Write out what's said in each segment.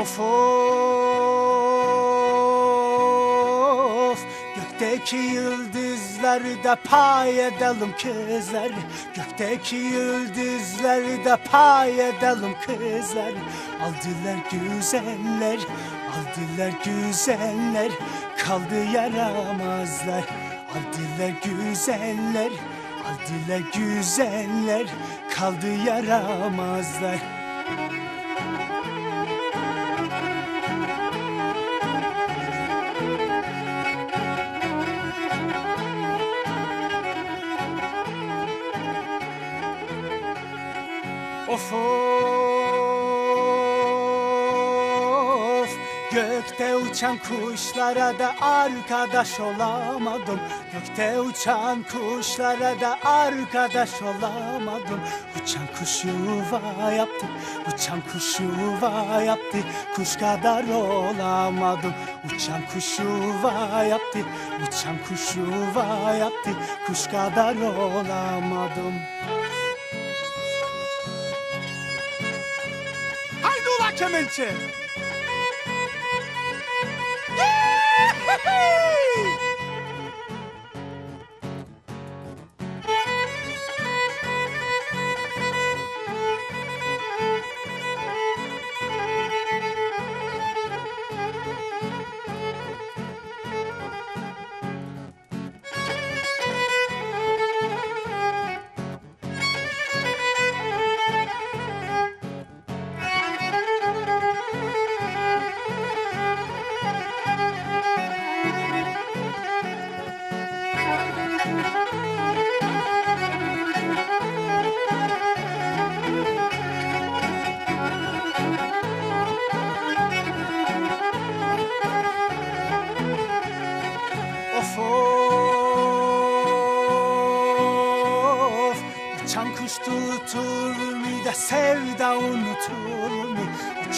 Of of. Gökteki yıldızları da pay edelim kızlar. Gökteki yıldızları da pay edelim kızlar. Aldılar güzeller Aldılar güzeller. Kaldı yaramazlar. Aldılar güzeller Aldılar güzeller. Kaldı yaramazlar Of of. Gökte uçan kuşlara da arkadaş olamadım. Gökte uçan kuşlara da arkadaş olamadım. Uçan kuş yuva yaptı Uçan kuş yuva yaptı. Kuş kadar olamadım. Uçan kuş yuva yaptı Uçan kuş yuva yaptı. Kuş kadar olamadım Chemilche. Uçan tutur mu? Da sevda unutur mu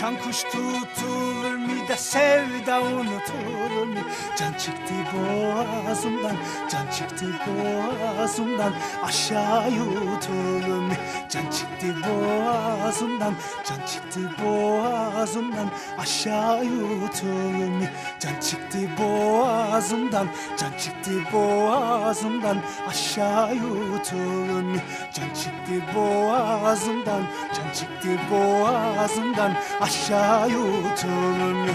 Uçan kuş tutur mu da sevda unutur mu Can çıktı boğazımdan Can çıktı boğazımdan Aşağı yutur mu? Can çıktı boğazımdan Can çıktı boğazımdan Aşağı yutur mu? Can çıktı boğazımdan Can çıktı boğazımdan Aşağı yutur mu? Can çıktı boğazımdan Can çıktı boğazımdan Aşağı yutur mu